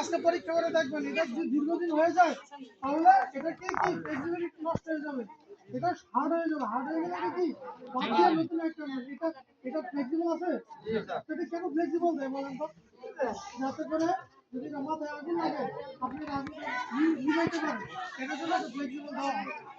আজকে পরীক্ষা করে দেখবেন, এটা যদি দীর্ঘদিন হয়ে যায়, তাহলে এটা কি কি? ফ্লেক্সিবিলিটি নষ্ট হয়ে যাবে। এটা হার্ড হয়ে যাবে। হার্ড হয়ে গেলে কি? বাদ নতুন একটা নেন। এটা এটা ফ্লেক্সিবল আছে? এটা কেন ফ্লেক্সিবল দেয় বলেন তো? যাতে করে যদি মাথায় আগুন লাগে, আপনি আগুন নিভাইতে পারেন এটা জন্য ফ্লেক্সিবল দেওয়া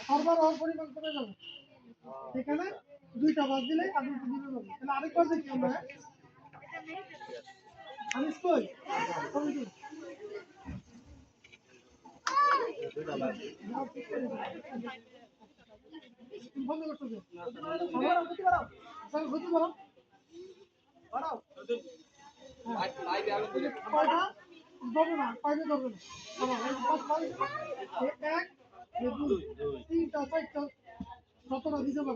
সরবরাহ পরিমাণ এখানে দুইটা বাস দিবে যাবে তাহলে আরেকবার দেখি আমরা? আনিস কই তিনটা চারটা সতেরো দিতে পারবে